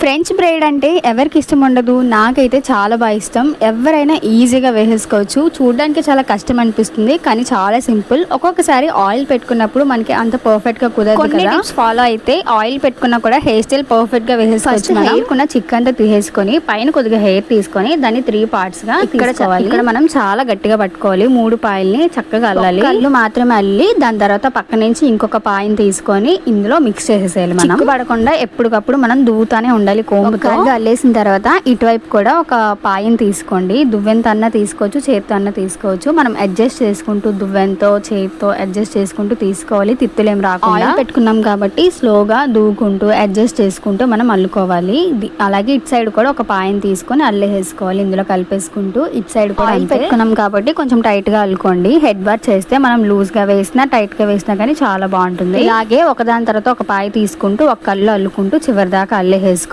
French braid అంటే ఎవరికి ఇష్టం ఉండదు? నాకైతే చాలా బాగా ఇష్టం. ఎవరైనా ఈజీగా వేసేసుకోవచ్చు. చూడడానికి చాలా కష్టం అనిపిస్తుంది కానీ చాలా సింపుల్. ఒక్కొక్కసారి ఆయిల్ పెట్టుకున్నప్పుడు మనకి అంత పర్ఫెక్ట్గా కుదరదు కదా. ఫాలో అయితే ఆయిల్ పెట్టుకున్నా కూడా హెయిర్ స్టైల్ పర్ఫెక్ట్గా వేసేసుకోవచ్చు మనం. హెయిర్ కున్న చిక్ అంతా తీసేసుకొని పైన కొద్దిగా హెయిర్ తీసుకొని దాన్ని త్రీ పార్ట్స్గా ఇక్కడ తీసుకోవాలి. ఇక్కడ మనం చాలా గట్టిగా పట్టుకోవాలి. మూడు పాయల్ని చక్కగా అల్లాలి. కళ్ళు మాత్రమే అల్లి దాని తర్వాత పక్క నుంచి ఇంకొక పాయని తీసుకొని ఇందులో మిక్స్ చేసేసేయాలి మనం. పడకుండా ఎప్పటికప్పుడు మనం దువ్వుతానే ఉండాలి. కోంబుతో ఒక్కగా అల్లేసిన తర్వాత ఇటువైపు కూడా ఒక పాయని తీసుకోండి. దువ్వెంత అన్న తీసుకోవచ్చు చేతితో అన్న తీసుకోవచ్చు. మనం అడ్జస్ట్ చేసుకుంటూ దువ్వెంతో చేతితో అడ్జస్ట్ చేసుకుంటూ తీసుకోవాలి. తిత్తులేం రాకుండా. ఆయిల్ పెట్టుకున్నాం కాబట్టి స్లోగా దూకుంటూ అడ్జస్ట్ చేసుకుంటూ మనం అల్లుకోవాలి. అలాగే ఇటు సైడ్ కూడా ఒక పాయని తీసుకొని అల్లేసేసుకోవాలి. ఇందులో కలిపేసుకుంటూ ఇటు సైడ్ కూడా. పెట్టుకున్నాం కాబట్టి కొంచెం టైట్గా అల్లుకోండి. హెడ్ బార్ చేస్తే మనం లూజ్గా వేసినా టైట్గా వేసినా కానీ చాలా బాగుంటుంది. ఇలాగే ఒకదాని తర్వాత ఒక పాయ తీసుకుంటూ ఒక కళ్ళు అల్లుకుంటూ చివరి దాకా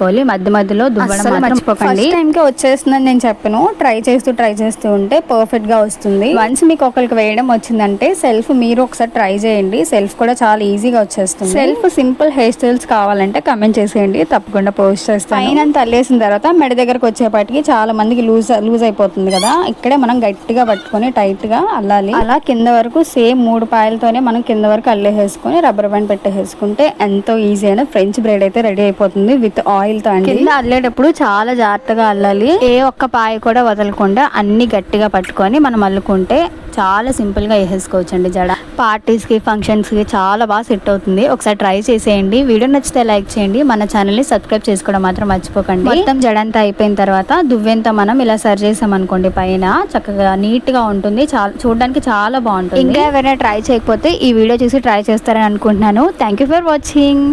అల్లేసేసుకోవాలి మధ్య మధ్యలో దువ్వడం మర్చిపోకండి. ఫస్ట్ టైం కి వచ్చేస్తుందని నేను చెప్పను. ట్రై చేస్తూ ట్రై చేస్తూ ఉంటే పర్ఫెక్ట్గా వస్తుంది. వన్స్ మీకు ఒకరికి వేయడం వచ్చిందంటే సెల్ఫ్ మీరు ఒకసారి ట్రై చేయండి. సెల్ఫ్ కూడా చాలా ఈజీగా వచ్చేస్తుంది. సెల్ఫ్ సింపుల్ హెయిర్ స్టైల్స్ కావాలంటే కమెంట్ చేసేయండి. తప్పకుండా పోస్ట్ చేస్తాను. పైన అంతా అల్లేసిన తర్వాత మెడ దగ్గరకు వచ్చేపాటికి చాలా మందికి లూజ్ లూజ్ అయిపోతుంది కదా. ఇక్కడే మనం గట్టిగా పట్టుకొని టైట్గా అల్లాలి. అలా కింద వరకు సేమ్ మూడు పాయలతోనే మనం కింద వరకు అల్లేసేసుకొని రబ్బర్ బ్యాండ్ పెట్టేసుకుంటే ఎంతో ఈజీ అయిన ఫ్రెంచ్ బ్రైడ్ అయితే రెడీ అయిపోతుంది విత్ ఆయిల్ అండి. కింద అల్లేటప్పుడు చాలా జాగ్రత్తగా అల్లాలి. ఏ ఒక్క పాయ కూడా వదలకుండా అన్ని గట్టిగా పట్టుకొని మనం అల్లుకుంటే చాలా సింపుల్గా వేసేసుకోవచ్చు అండి జడ. పార్టీస్కి ఫంక్షన్స్కి చాలా బాగా సెట్ అవుతుంది. ఒకసారి ట్రై చేసేయండి. వీడియో నచ్చితే లైక్ చేయండి. మన ఛానల్ని సబ్స్క్రైబ్ చేసుకోవడం మాత్రం మర్చిపోకండి. మొత్తం జడ అంతా అయిపోయిన తర్వాత దువ్వెంత మనం ఇలా సర్వ్ చేసాం అనుకోండి పైన చక్కగా నీట్గా ఉంటుంది. చాలా చూడడానికి చాలా బాగుంటుంది. ఇంకా ఎవరైనా ట్రై చేయకపోతే ఈ వీడియో చూసి ట్రై చేస్తారని అనుకుంటున్నాను. Thank you for watching